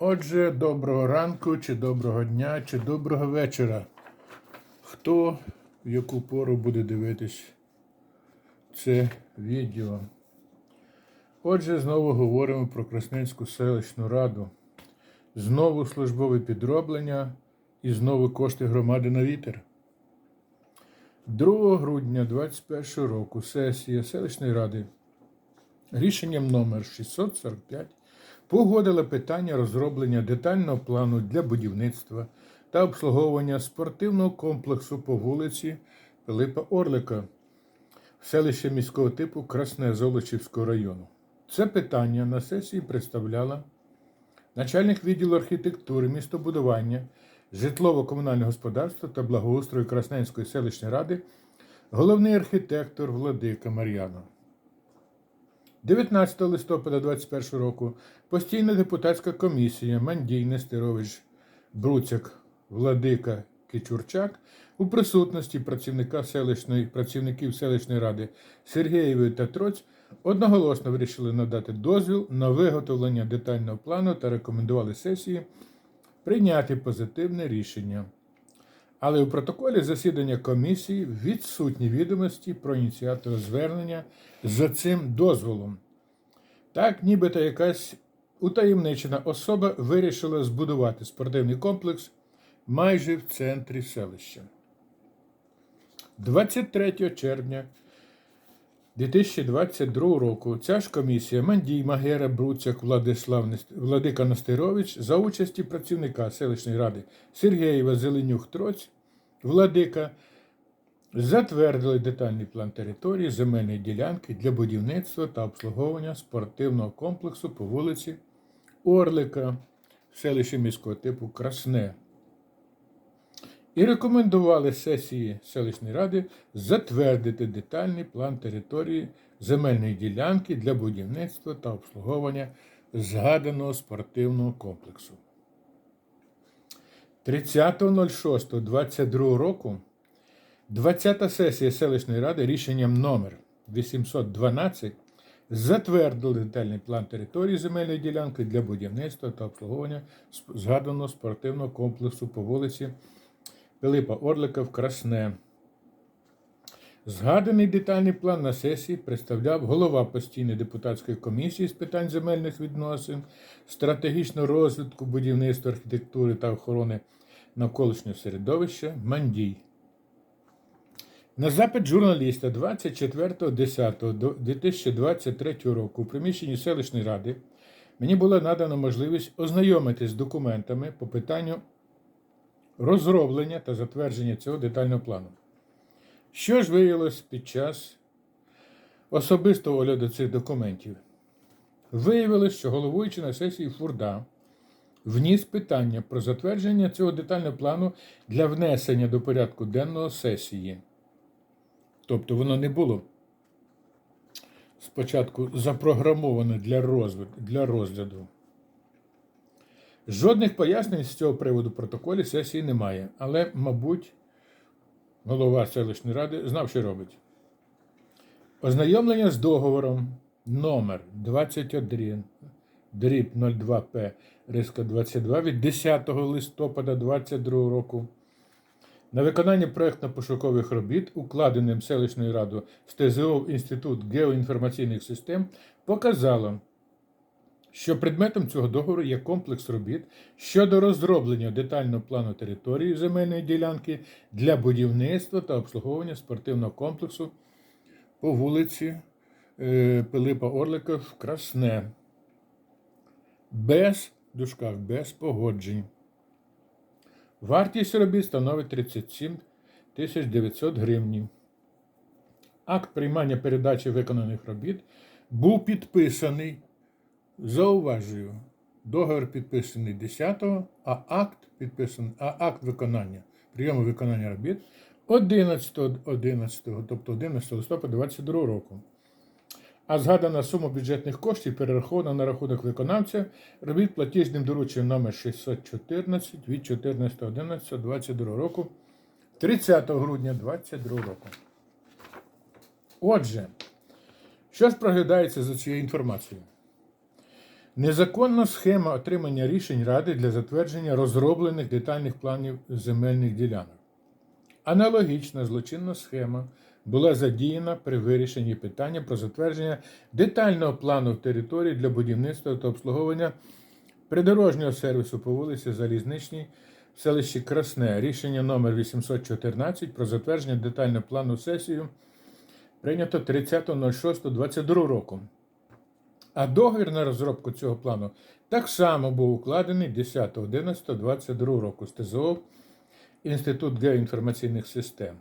Отже, доброго ранку, чи доброго дня, чи доброго вечора. Хто в яку пору буде дивитись це відео? Отже, знову говоримо про Красненську селищну раду. Знову службове підроблення і знову кошти громади на вітер. 2 грудня 2021 року сесія селищної ради рішенням номер 645 погодила питання розроблення детального плану для будівництва та обслуговування спортивного комплексу по вулиці Пилипа Орлика в селищі міського типу Красне Золочівського району. Це питання на сесії представляла начальник відділу архітектури, містобудування, житлово-комунального господарства та благоустрою Красненської селищної ради, головний архітектор Владика Мар'яно. 19 листопада 2021 року постійна депутатська комісія Мандій Нестерович Бруцяк Владика Кичурчак у присутності працівника селищної, працівників селищної ради Сергієвої та Троць одноголосно вирішили надати дозвіл на виготовлення детального плану та рекомендували сесії прийняти позитивне рішення. Але у протоколі засідання комісії відсутні відомості про ініціатора звернення за цим дозволом. Так, нібито якась утаємничена особа вирішила збудувати спортивний комплекс майже в центрі селища. 23 червня 2022 року ця ж комісія Мандій Магера Бруцяк Владислав Владика Настерович за участі працівника селищної ради Сергієва Зеленюк Троць Владика затвердили детальний план території земельної ділянки для будівництва та обслуговування спортивного комплексу по вулиці Орлика в селищі міського типу Красне. І рекомендували сесії селищної ради затвердити детальний план території земельної ділянки для будівництва та обслуговування згаданого спортивного комплексу. 30.06.22 року 20-та сесія селищної ради рішенням номер 812 затвердили детальний план території земельної ділянки для будівництва та обслуговування згаданого спортивного комплексу по вулиці Пилипа Орлика в Красне. Згаданий детальний план на сесії представляв голова постійної депутатської комісії з питань земельних відносин, стратегічного розвитку будівництва архітектури та охорони навколишнього середовища Мандій. На запит журналіста 24.10.2023 року у приміщенні селищної ради мені була надана можливість ознайомитись з документами по питанню розроблення та затвердження цього детального плану. Що ж виявилось під час особистого огляду цих документів? Виявилось, що головуючий на сесії Фурда вніс питання про затвердження цього детального плану для внесення до порядку денного сесії. Тобто воно не було спочатку запрограмоване для розгляду. Жодних пояснень з цього приводу в протоколі сесії немає, але, мабуть, голова селищної ради знав, що робить. Ознайомлення з договором номер 21 дріб 02П Риска 22 від 10 листопада 2022 року на виконання проєктно-пошукових робіт, укладеним селищною радою з ТЗО Інститут геоінформаційних систем, показало, що предметом цього договору є комплекс робіт щодо розроблення детального плану території земельної ділянки для будівництва та обслуговування спортивного комплексу по вулиці е, Пилипа Орлика в Красне. Без дужках, без погоджень. Вартість робіт становить 37 тисяч 900 гривень. Акт приймання передачі виконаних робіт був підписаний, зауважую, договір підписаний 10-го, а акт підписаний, а акт виконання, прийому виконання робіт 11, 11 тобто 11 листопада 2022 року. А згадана сума бюджетних коштів перерахована на рахунок виконавця робіт платіжним дорученням номер 614 від 14.11.22 року 30 грудня 2022 року. Отже, що ж проглядається за цією інформацією? Незаконна схема отримання рішень Ради для затвердження розроблених детальних планів земельних ділянок. Аналогічна злочинна схема була задіяна при вирішенні питання про затвердження детального плану території для будівництва та обслуговування придорожнього сервісу по вулиці Залізничній в селищі Красне. Рішення номер 814 про затвердження детального плану сесію прийнято 30.06.22 року. А договір на розробку цього плану так само був укладений 10.11.22 року з ТЗО Інститут геоінформаційних систем.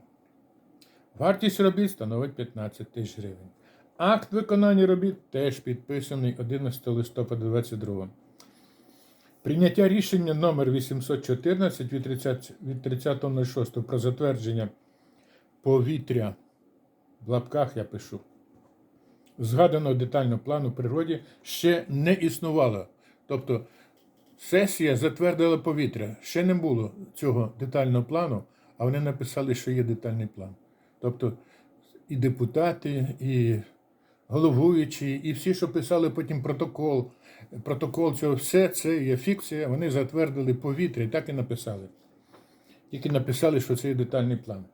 Вартість робіт становить 15 тисяч гривень. Акт виконання робіт теж підписаний 11 листопада 2022. Прийняття рішення номер 814 від 30 від 30.06 про затвердження повітря в лапках я пишу. Згаданого детального плану природі ще не існувало. Тобто сесія затвердила повітря. Ще не було цього детального плану, а вони написали, що є детальний план. Тобто і депутати, і головуючі, і всі, що писали потім протокол, протокол цього, все це є фікція, вони затвердили повітря і так і написали. Тільки написали, що це є детальний план.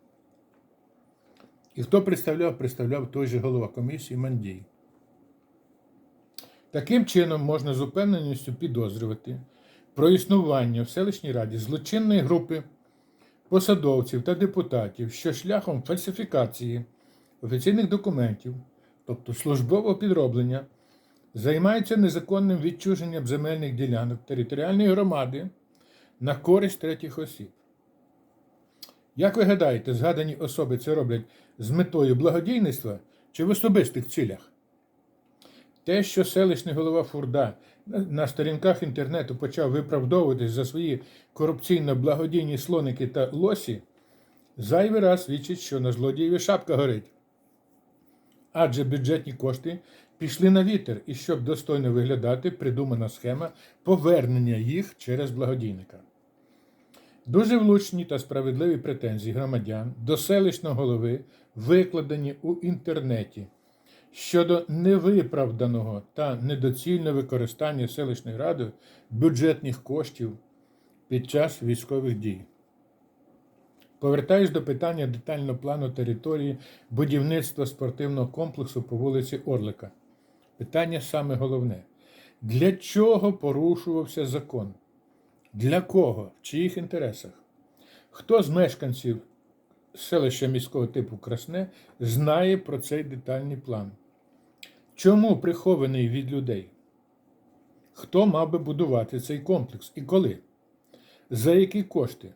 І хто представляв, представляв той же голова комісії Мандій. Таким чином можна з упевненістю підозрювати про існування в селищній раді злочинної групи посадовців та депутатів, що шляхом фальсифікації офіційних документів, тобто службового підроблення, займаються незаконним відчуженням земельних ділянок територіальної громади на користь третіх осіб. Як ви гадаєте, згадані особи це роблять з метою благодійництва чи в особистих цілях? Те, що селищний голова Фурда на сторінках інтернету почав виправдовуватись за свої корупційно-благодійні слоники та лосі, зайвий раз свідчить, що на злодієві шапка горить. Адже бюджетні кошти пішли на вітер, і щоб достойно виглядати, придумана схема повернення їх через благодійника. Дуже влучні та справедливі претензії громадян до селищного голови викладені у інтернеті щодо невиправданого та недоцільного використання селищної ради бюджетних коштів під час військових дій. Повертаюсь до питання детального плану території будівництва спортивного комплексу по вулиці Орлика. Питання саме головне: для чого порушувався закон? Для кого? В чиїх інтересах? Хто з мешканців селища міського типу Красне знає про цей детальний план? Чому прихований від людей? Хто мав би будувати цей комплекс і коли? За які кошти?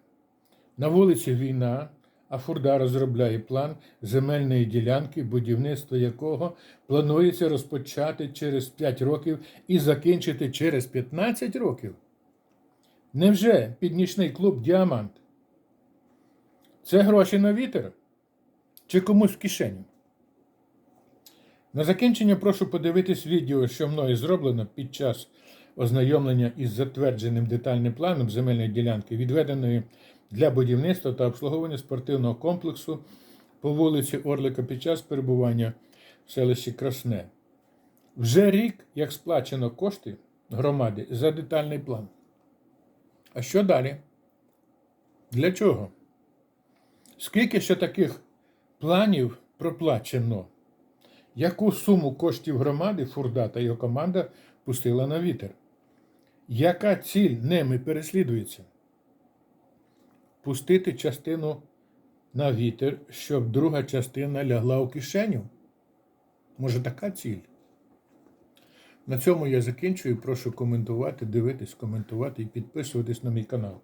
На вулиці війна, а Фурда розробляє план земельної ділянки, будівництво якого планується розпочати через 5 років і закінчити через 15 років? Невже піднічний клуб Діамант? Це гроші на вітер? Чи комусь в кишеню? На закінчення прошу подивитись відео, що мною зроблено під час ознайомлення із затвердженим детальним планом земельної ділянки, відведеної для будівництва та обслуговування спортивного комплексу по вулиці Орлика під час перебування в селищі Красне. Вже рік, як сплачено кошти громади за детальний план. А що далі? Для чого? Скільки ще таких планів проплачено? Яку суму коштів громади Фурда та його команда пустила на вітер? Яка ціль ними переслідується? Пустити частину на вітер, щоб друга частина лягла у кишеню? Може, така ціль? На цьому я закінчую. Прошу коментувати, дивитись, коментувати і підписуватись на мій канал.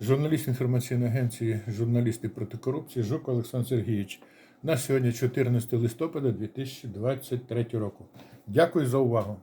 Журналіст інформаційної агенції Журналісти проти корупції Жук Олександр Сергійович. На сьогодні 14 листопада 2023 року. Дякую за увагу.